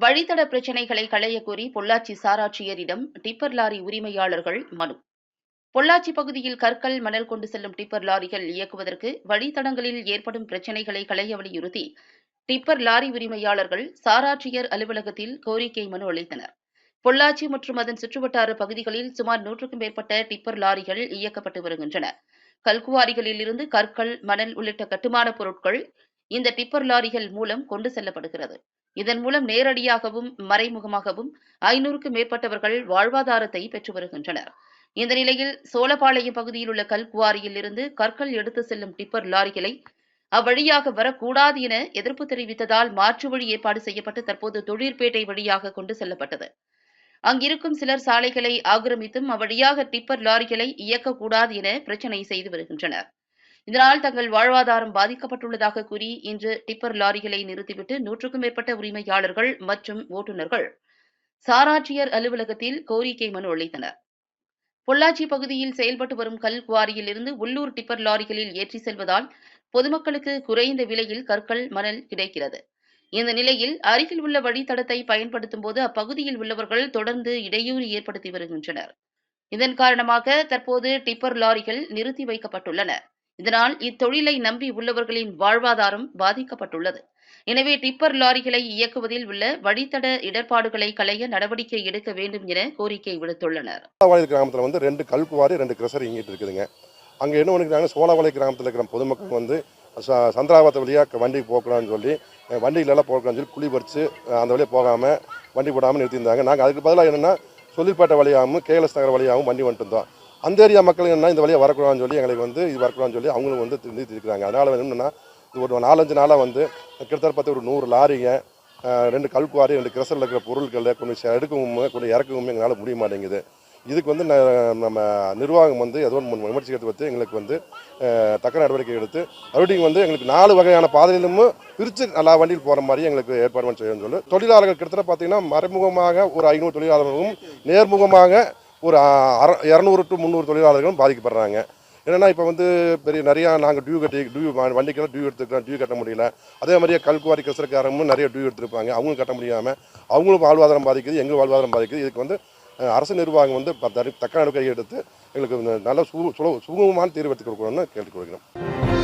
வழித்தட பிரச்சினைகளை களையக்கோரி கோரி பொள்ளாச்சி சாராட்சியரிடம் டிப்பர் லாரி உரிமையாளர்கள் மனு. பொள்ளாச்சி பகுதியில் கற்கள் மணல் கொண்டு செல்லும் டிப்பர் லாரிகள் இயக்குவதற்கு வழித்தடங்களில் ஏற்படும் பிரச்சினைகளை களைய வலியுறுத்தி டிப்பர் லாரி உரிமையாளர்கள் சாராட்சியர் அலுவலகத்தில் கோரிக்கை மனு அளித்தனர். பொள்ளாச்சி மற்றும் அதன் சுற்றுவட்டார பகுதிகளில் சுமார் நூற்றுக்கும் மேற்பட்ட டிப்பர் லாரிகள் இயக்கப்பட்டு வருகின்றன. கல்குவாரிகளில் இருந்து கற்கள் மணல் உள்ளிட்ட கட்டுமானப் பொருட்கள் இந்த டிப்பர் லாரிகள் மூலம் கொண்டு செல்லப்படுகிறது. இதன் மூலம் நேரடியாகவும் மறைமுகமாகவும் ஐநூறுக்கும் மேற்பட்டவர்கள் வாழ்வாதாரத்தை பெற்று வருகின்றனர். இந்த நிலையில் சோழபாளையம் பகுதியில் உள்ள கல்குவாரியில் இருந்து கற்கள் எடுத்து செல்லும் டிப்பர் லாரிகளை அவ்வழியாக வரக்கூடாது என எதிர்ப்பு தெரிவித்ததால் மாற்று வழி ஏற்பாடு செய்யப்பட்டு தற்போது தொழிற்பேட்டை வழியாக கொண்டு செல்லப்பட்டது. அங்கிருக்கும் சிலர் சாலைகளை ஆக்கிரமித்தும் அவ்வழியாக டிப்பர் லாரிகளை இயக்கக்கூடாது என பிரச்சினை செய்து வருகின்றனர். இதனால் தங்கள் வாழ்வாதாரம் பாதிக்கப்பட்டுள்ளதாக கூறி இன்று டிப்பர் லாரிகளை நிறுத்திவிட்டு நூற்றுக்கும் மேற்பட்ட உரிமையாளர்கள் மற்றும் ஓட்டுநர்கள் சாராட்சியர் அலுவலகத்தில் கோரிக்கை மனு அளித்தனர். பொள்ளாச்சி பகுதியில் செயல்பட்டு வரும் கல் குவாரியில் இருந்து உள்ளூர் டிப்பர் லாரிகளில் ஏற்றி செல்வதால் பொதுமக்களுக்கு குறைந்த விலையில் கற்கள் மணல் கிடைக்கிறது. இந்த நிலையில் அருகில் உள்ள வழித்தடத்தை பயன்படுத்தும் போது அப்பகுதியில் உள்ளவர்கள் தொடர்ந்து இடையூறு ஏற்படுத்தி வருகின்றனர். இதன் காரணமாக தற்போது டிப்பர் லாரிகள் நிறுத்தி வைக்கப்பட்டுள்ளன. இதனால் இத்தொழிலை நம்பி உள்ளவர்களின் வாழ்வாதாரம் பாதிக்கப்பட்டுள்ளது. எனவே டிப்பர் லாரிகளை இயக்குவதில் உள்ள வழித்தட இடர்பாடுகளை களைய நடவடிக்கை எடுக்க வேண்டும் என கோரிக்கை விடுத்துள்ளனர். சோழவாளி கிராமத்தில் வந்து ரெண்டு கல்குவாரி ரெண்டு கிரசர் இங்கிட்டு இருக்குதுங்க. அங்கே என்ன பண்ணிக்கிறாங்க சோழவாளி கிராமத்தில் இருக்கிற பொதுமக்கள் வந்து ச- சந்திராபாத்த வழியாக வண்டி போகக்கூடாதுன்னு சொல்லி வண்டிகளெல்லாம் போகக்கூடாதுன்னு சொல்லி குழி பறித்து அந்த வழியாக போகாமல் வண்டி போடாமல் நிறுத்தியிருந்தாங்க. நாங்கள் அதுக்கு பதிலாக என்னென்னா சொல்லிப்பேட்டை வழியாகவும் கேஎல்எஸ் நகர் வழியாகவும் வண்டி வந்துட்டு இருந்தோம். அந்த ஏரியா மக்கள் என்ன இந்த வழியாக வரக்கூடாதுன்னு சொல்லி எங்களுக்கு வந்து இது வரக்கூடாதுன்னு சொல்லி அவங்களும் வந்து நிறுத்தி அதனால் என்னென்னா இது ஒரு நாலஞ்சு நாளாக வந்து கிட்டத்தட்ட பார்த்து ஒரு நூறு லாரிங்க ரெண்டு கல்குவாரி ரெண்டு கிரசரில் இருக்கிற பொருட்களை கொஞ்சம் ச- எடுக்கவும் கொஞ்சம் இறக்கவும் எங்களால் முடிய மாட்டேங்குது. இதுக்கு வந்து ந- நம்ம நிர்வாகம் வந்து ஏதோ ஒன்று விமர்சிக்கிறது பற்றி எங்களுக்கு வந்து தக்க நடவடிக்கை எடுத்து மறுபடியும் வந்து எங்களுக்கு நாலு வகையான பாதையிலும் பிரித்து நல்லா வண்டியில் போகிற மாதிரி எங்களுக்கு ஏற்பாடு பண்ண செய்யணும்னு சொல்லி தொழிலாளர்கள் கிட்டத்தட்ட பார்த்தீங்கன்னா மறைமுகமாக ஒரு ஐநூறு தொழிலாளர்களும் நேர்முகமாக ஒரு அற இரநூறு டு முந்நூறு தொழிலாளர்களும் பாதிக்கப்படுறாங்க. என்னன்னா இப்போ வந்து பெரிய நிறையா நாங்கள் டியூ கட்டி டியூ வண்டிக்கெல்லாம் டியூ எடுத்துக்கலாம் டியூ கட்ட முடியல. அதே மாதிரியே கல்குவாரி கசரக்காரங்களும் நிறைய டியூ எடுத்துருப்பாங்க. அவங்களும் கட்ட முடியாமல் அவங்களும் வாழ்வாதாரம் பாதிக்குது எங்கள் வாழ்வாதாரம் பாதிக்குது. இதுக்கு வந்து அரசு நிர்வாகம் வந்து தக்க நடவடிக்கை எடுத்து எங்களுக்கு நல்ல சு சுலப- சுமூகமான தீர்வு எடுத்து கொடுக்கணும்னு கேட்டுக்கொள்கிறோம்.